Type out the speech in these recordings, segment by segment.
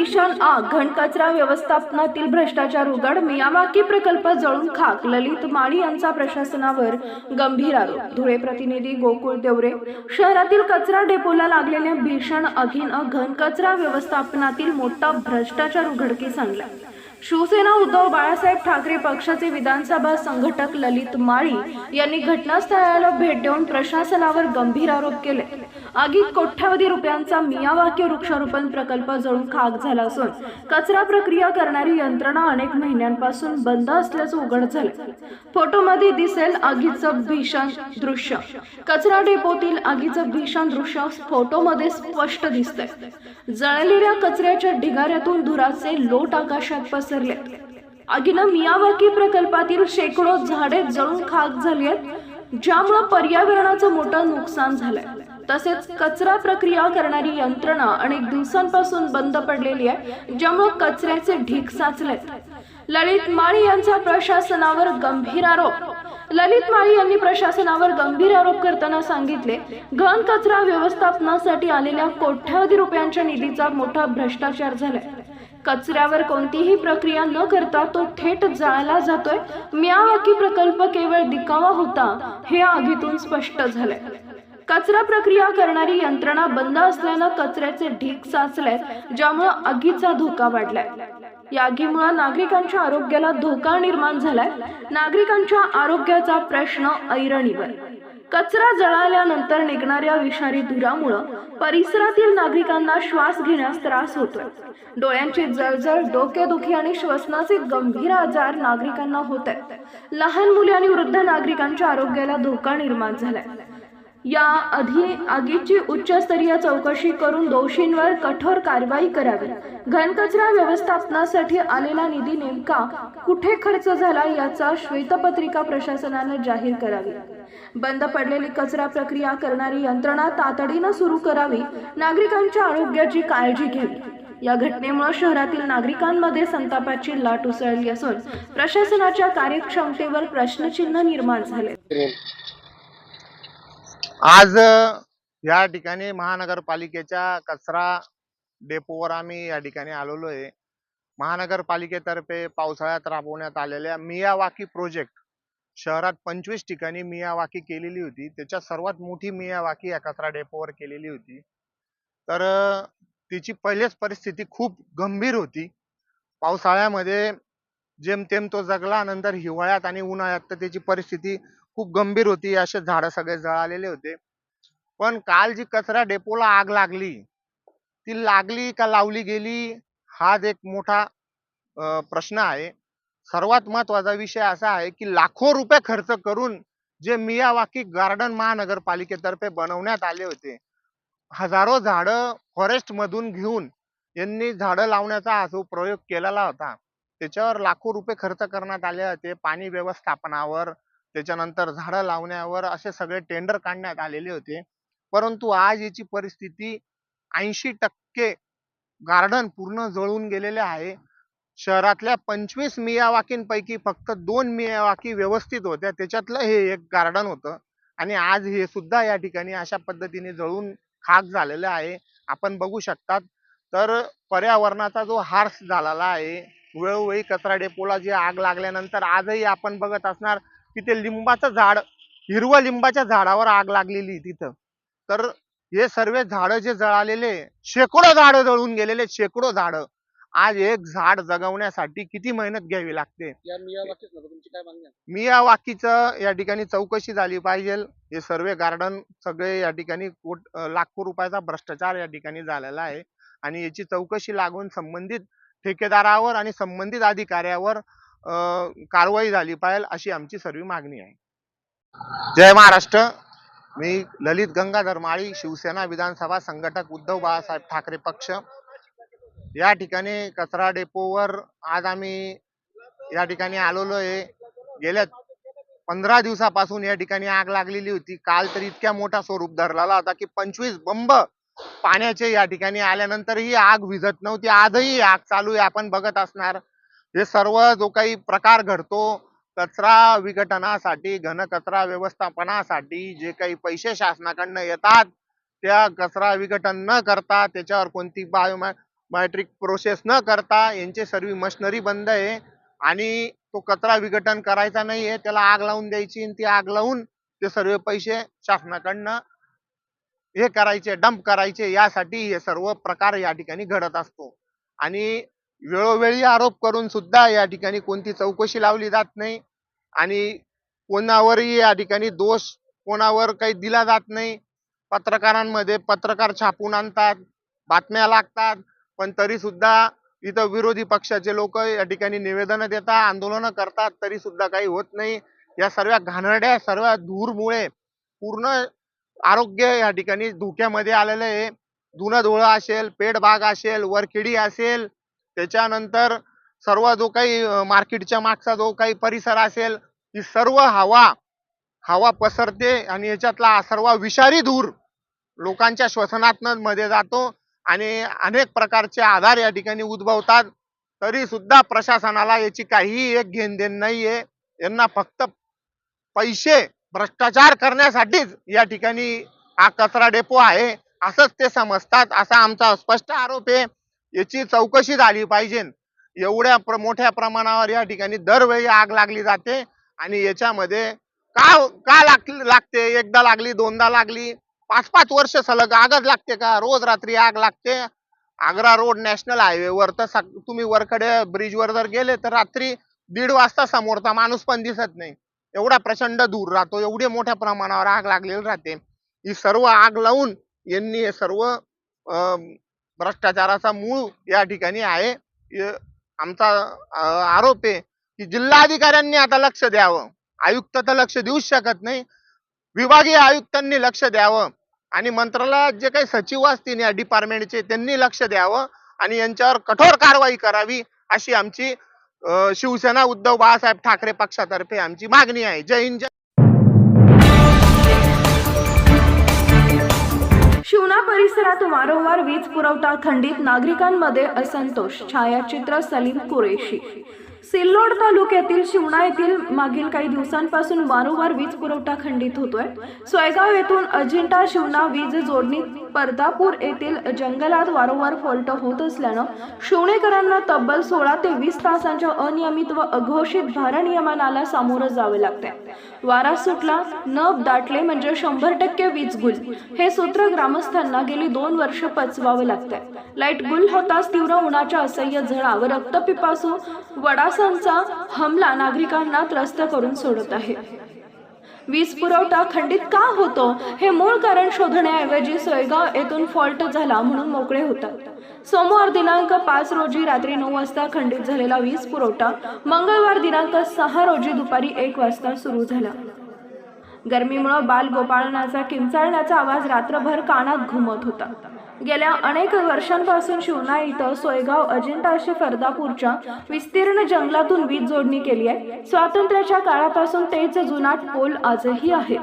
गुलशन आग घनकचरा व्यवस्थापनातील भ्रष्टाचार उघड मियावाकी प्रकल्प जळून खाक ललित माळी यांचा प्रशासनावर गंभीर आरोप. धुळे प्रतिनिधी गोकुळ देवरे शहरातील कचरा डेपोला लागलेल्या भीषण आगीनं घनकचरा व्यवस्थापनातील मोठा भ्रष्टाचार उघडकीस आणला. शिवसेना उद्धव बाळासाहेब ठाकरे पक्षाचे विधानसभा संघटक ललित माळी यांनी घटनास्थळाला भेट देऊन प्रशासनावर गंभीर आरोप केले. आगीत कोट्यावधी रुपयांचा मियावाक्य वृक्षारोपण प्रकल्प जळून खाक झाला असून कचरा प्रक्रिया करणारी यंत्रणा अनेक महिन्यांपासून बंद असल्याचं उघड झालं. फोटोमध्ये दिसेल आगीचं भीषण दृश्य. कचरा डेपोतील आगीचं भीषण दृश्य फोटोमध्ये स्पष्ट दिसतंय. जळलेल्या कचऱ्याच्या ढिगाऱ्यातून धुराचे लोट आकाशात पसरले. आगीनं मियावाकी प्रकल्पातील शेकडो झाडे जळून खाक झाली आहेत ज्यामुळे पर्यावरणाचं मोठं नुकसान झालंय. तसेच कचरा प्रक्रिया करणारी यंत्रणा अनेक दिवसांपासून बंद पडलेली आहे ज्यामुळे कचऱ्याचे ढीग साचलेत. ललित माळी यांचा प्रशासनावर गंभीर आरोप. ललित माळी यांनी प्रशासनावर गंभीर आरोप करताना सांगितले घन कचरा व्यवस्थापनासाठी आलेल्या कोट्यावधी रुपयांच्या निधीचा मोठा भ्रष्टाचार झालाय. कचऱ्यावर कोणतीही प्रक्रिया न करता तो थेट जाळला जातोय. मियावाकी प्रकल्प केवळ दिखावा होता हे आगीतून स्पष्ट झालंय. कचरा प्रक्रिया करणारी यंत्रणा बंद असल्यानं कचऱ्याचे ढीग साचलेत ज्यामुळे आगीचा धोका वाढलाय. या आगीमुळे नागरिकांच्या आरोग्याला धोका निर्माण झालाय. नागरिकांच्या आरोग्याचा प्रश्न ऐरणीवर. कचरा जळाल्यानंतर निघणाऱ्या विषारी धुरामुळं परिसरातील नागरिकांना श्वास घेण्यास त्रास होतोय. डोळ्यांची जळजळ डोकेदुखी आणि श्वसनाचे गंभीर आजार नागरिकांना होत आहेत लहान मुले आणि वृद्ध नागरिकांच्या आरोग्याला धोका निर्माण झालाय. या आधी आगीची उच्चस्तरीय चौकशी करून दोषींवर कठोर कारवाई करावी. घनकचरा व्यवस्थापनासाठी आलेला निधी नेमका कुठे खर्च झाला याचा श्वेतपत्रिका प्रशासनाने जाहीर करावी. बंद पडलेली कचरा प्रक्रिया करणारी यंत्रणा तातडीनं सुरू करावी नागरिकांच्या आरोग्याची काळजी घ्यावी. या घटनेमुळे शहरातील नागरिकांमध्ये संतापाची लाट उसळली असून प्रशासनाच्या कार्यक्षमतेवर प्रश्नचिन्ह निर्माण झाले. आज या ठिकाणी महानगरपालिकेच्या कचरा डेपोवर आम्ही या ठिकाणी आलेलो आहे महानगरपालिकेतर्फे पावसाळ्यात राबवण्यात आलेल्या मियावाकी प्रोजेक्ट शहरात पंचवीस ठिकाणी मियावाकी केलेली होती. त्याच्यात सर्वात मोठी मियावाकी या कचरा डेपोवर केलेली होती. तर तिची पहिलेच परिस्थिती खूप गंभीर होती. पावसाळ्यामध्ये जेमतेम तो जगला नंतर हिवाळ्यात आणि उन्हाळ्यात तर त्याची परिस्थिती खूप गंभीर होती. असे झाड सगळे जळालेले होते. पण काल जी कचरा डेपोला आग लागली ती लागली का लावली गेली हाच एक मोठा प्रश्न आहे. सर्वात महत्त्वाचा विषय असा आहे की लाखो रुपये खर्च करून जे मियावाकी गार्डन महानगरपालिकेतर्फे बनवण्यात आले होते हजारो झाडं फॉरेस्ट मधून घेऊन यांनी झाडं लावण्याचा हा जो प्रयोग केलेला होता. त्याच्यावर लाखो रुपये खर्च करण्यात आले होते. पाणी व्यवस्थापनावर त्याच्यानंतर झाडं लावण्यावर असे सगळे टेंडर काढण्यात आलेले होते. परंतु आज याची परिस्थिती ऐंशी टक्के गार्डन पूर्ण जळून गेलेले आहे. शहरातल्या पंचवीस मियावाकींपैकी फक्त दोन मियावाकी व्यवस्थित होत्या. त्याच्यातलं हे एक गार्डन होतं. आणि आज हे सुद्धा या ठिकाणी अशा पद्धतीने जळून खाक झालेलं आहे. आपण बघू शकतात. तर पर्यावरणाचा जो हार्स झालेला आहे वेळोवेळी कचरा डेपोला जी आग लागल्यानंतर आजही आपण बघत असणार की ते लिंबाचं झाड हिरवं लिंबाच्या झाडावर आग लागलेली तिथं. तर हे सर्व झाडं जे जळालेले शेकडो झाडं जळून गेलेले शेकडो झाडं. आज एक झाड जगवण्यासाठी किती मेहनत घ्यावी लागते? या मागणी आहे? मियावाकीचं या ठिकाणी चौकशी झाली पाहिजे. हे सर्व गार्डन सगळे या ठिकाणी लाखो रुपयाचा भ्रष्टाचार या ठिकाणी झालेला आहे. आणि याची चौकशी लागून संबंधित ठेकेदारावर आणि संबंधित अधिकाऱ्यावर कारवाई झाली पाहिजे अशी आमची सर्व मागणी आहे. जय महाराष्ट्र. मी ललित गंगाधर माळी शिवसेना विधानसभा संघटक उद्धव बाळासाहेब ठाकरे पक्ष. या ठिकाणी कचरा डेपोवर आज आम्ही या ठिकाणी आलेलो आहे. गेल्या पंधरा दिवसापासून या ठिकाणी आग लागलेली होती. काल तर इतक्या मोठा स्वरूप धरलेला होता की पंचवीस बंब पाण्याचे या ठिकाणी आल्यानंतर ही आग विझत नव्हती. आजही आग चालू आहे. आपण बघत असणार हे सर्व जो काही प्रकार घडतो कचरा विघटनासाठी घनकचरा व्यवस्थापनासाठी जे काही पैसे शासनाकडनं येतात त्या कचरा विघटन न करता त्याच्यावर कोणती बायो मॅट्रिक प्रोसेस न करता यांची सर्व मशिनरी बंद आहे. आणि तो कचरा विघटन करायचा नाही आहे त्याला आग लावून द्यायची आणि ती आग लावून ते सर्व पैसे शासनाकडनं हे करायचे डंप करायचे यासाठी हे सर्व प्रकार या ठिकाणी घडत असतो. आणि वेळोवेळी आरोप करून सुद्धा या ठिकाणी कोणती चौकशी लावली जात नाही आणि कोणावरही या ठिकाणी दोष कोणावर काही दिला जात नाही. पत्रकारांमध्ये पत्रकार छापून आणतात बातम्या लागतात पण तरी सुद्धा इथं विरोधी पक्षाचे लोक या ठिकाणी निवेदन देतात आंदोलनं करतात तरी सुद्धा काही होत नाही. या सर्व घाणेरड्या सर्व धूरमुळे पूर्ण आरोग्य या ठिकाणी धोक्यामध्ये आलेलं आहे. धुणं असेल पेटबाग असेल वरखेडी असेल त्याच्यानंतर सर्व जो काही मार्केटच्या मागचा जो काही परिसर असेल ही सर्व हवा हवा पसरते आणि याच्यातला सर्व विषारी धूर लोकांच्या श्वसनातनं मध्ये जातो आणि अनेक प्रकारचे आधार या ठिकाणी उद्भवतात. तरी सुद्धा प्रशासनाला याची काहीही एक घेण देण नाहीये. यांना फक्त पैसे भ्रष्टाचार करण्यासाठीच या ठिकाणी हा कचरा डेपो आहे असंच ते समजतात असा आमचा स्पष्ट आरोप आहे. याची चौकशी झाली पाहिजे. एवढ्या प्र- मोठ्या प्रमाणावर या ठिकाणी दरवेळी आग लागली जाते आणि याच्यामध्ये का का लाग लागते? एकदा लागली दोनदा लागली. पाच पाच वर्ष सलग आगच लागते का? रोज रात्री आग लागते. आग्रा रोड नॅशनल हायवेवर तर तुम्ही वरकडे ब्रिजवर जर गेले तर रात्री दीड वाजता समोरचा माणूस पण दिसत नाही. एवढा प्रचंड दूर राहतो एवढी मोठ्या प्रमाणावर आग लागलेली राहते. ही सर्व आग लावून यांनी हे सर्व अं, भ्रष्टाचाराचा मूळ या ठिकाणी आहे. आमचा आरोप आहे की जिल्हाधिकाऱ्यांनी आता लक्ष द्यावं. आयुक्त तर लक्ष देऊच शकत नाही. विभागीय आयुक्तांनी लक्ष द्यावं. आणि मंत्रालयात जे काही सचिव असतील या डिपार्टमेंटचे त्यांनी लक्ष द्यावं. आणि यांच्यावर कठोर कारवाई करावी अशी आमची शिवसेना उद्धव बाळासाहेब ठाकरे पक्षातर्फे आमची मागणी आहे. जय हिंद परिसरात वारंवार वीज पुरवठा खंडित नागरिकांमध्ये असंतोष छायाचित्र सलीम कुरेशी. सिल्लोड तालुक्यातील शिवणा येथील मागील काही दिवसांपासून वारंवार वीज पुरवठा खंडित होतोय. सोयगाव येथून अजिंठा शिवना वीज जोडणी परदापूर येथील जंगलात वारंवार फॉल्ट होत असल्यानं शिवणेकरांना तब्बल सोळा ते वीस तासांच्या अनियमित व अघोषित भारनियमनाला सामोरं जावे लागते वारा सुटला नब दाटले म्हणजे शंभर टक्के वीज गुल. हे सूत्र ग्रामस्थांना गेली दोन वर्ष पचवावं लागते लाइट गुल होताच तीव्र उन्हाच्या असह्य झळा व रक्तपिपासू वडासांचा हमला नागरिकांना त्रस्त करून सोडत आहे. वीज पुरवठा खंडित का होतो? हे मूळ कारण शोधण्याऐवजी सोयगाव येथून फॉल्ट झाला म्हणून मोकळे होतात सोमवार दिनांक पाच रोजी रात्री नऊ वाजता खंडित झालेला वीज पुरवठा मंगळवार दिनांक सहा रोजी दुपारी एक वाजता सुरू झाला. गरमीमुळे बाल गोपाळनाचा किंचाळण्याचा आवाज रात्रभर कानात घुमत होता. गेल्या अनेक वर्षांपासून शिवना इथं सोयगाव अजिंठा अशी फरदापूरच्या विस्तीर्ण जंगलातून वीज जोडणी केली आहे. स्वातंत्र्याच्या काळापासून तेच जुनाट पोल आजही आहे.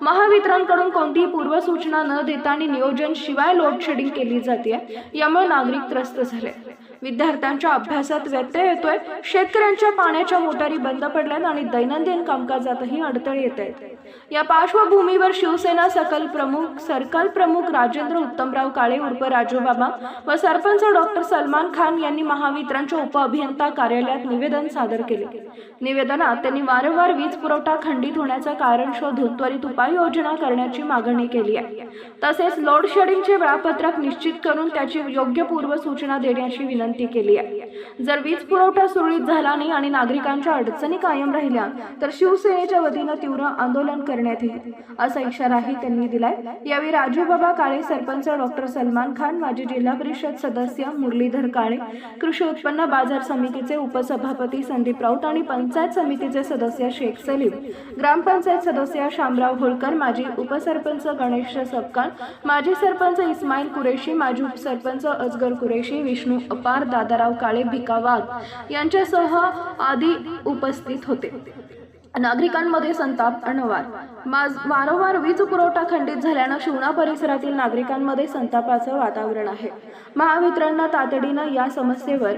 महावितरणकडून कोणतीही पूर्वसूचना न देता आणि नियोजन शिवाय लोडशेडिंग केली जाते. यामुळे नागरिक त्रस्त झाले. विद्यार्थ्यांच्या अभ्यासात व्यत्यय येतोय. शेतकऱ्यांच्या पाण्याच्या मोटारी बंद पडल्यात आणि दैनंदिन कामकाजातही अडथळे येत आहेत या पार्श्वभूमीवर शिवसेना सकल प्रमुख सर्कल प्रमुख राजेंद्र उत्तमराव काळे उर्फ राजूबाबा व सरपंच डॉक्टर सलमान खान यांनी महावितरणच्या उपअभियंता कार्यालयात निवेदन सादर केले. निवेदनात त्यांनी वारंवार वीज पुरवठा खंडित होण्याचं कारण शोधून त्वरित उपाययोजना करण्याची मागणी केली आहे. तसेच लोड शेडिंगचे वेळापत्रक निश्चित करून त्याची योग्य पूर्वसूचना देण्याची विनंती विनंती केली आहे. जर वीज पुरवठा सुरळीत झाला नाही आणि नागरिकांच्या अडचणी कायम राहिल्या तर शिवसेनेच्या वतीनं तीव्र आंदोलन करण्यात येईल असा इशाराही त्यांनी दिलाय. यावेळी राजूबाबा काळे सरपंच डॉक्टर सलमान खान माजी जिल्हा परिषद सदस्य मुरलीधर काळे कृषी उत्पन्न बाजार समितीचे उपसभापती संदीप राऊत आणि पंचायत समितीचे सदस्य शेख सलीम ग्रामपंचायत सदस्य शामराव होळकर माजी उपसरपंच गणेश सपकाळ माजी सरपंच इस्माईल कुरेशी माजी उपसरपंच अजगर कुरेशी विष्णू अपार दादाराव काळे भिका वाघ यांच्यासह आदी उपस्थित होते. नागरिकांमध्ये संताप अनवार वारंवार वीज पुरवठा खंडित झाल्यानं शिवणा परिसरातील नागरिकांमध्ये संतापाचं वातावरण आहे. महावितरणनं तातडीनं या समस्येवर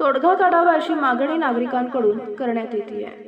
तोडगा काढावा अशी मागणी नागरिकांकडून करण्यात येते आहे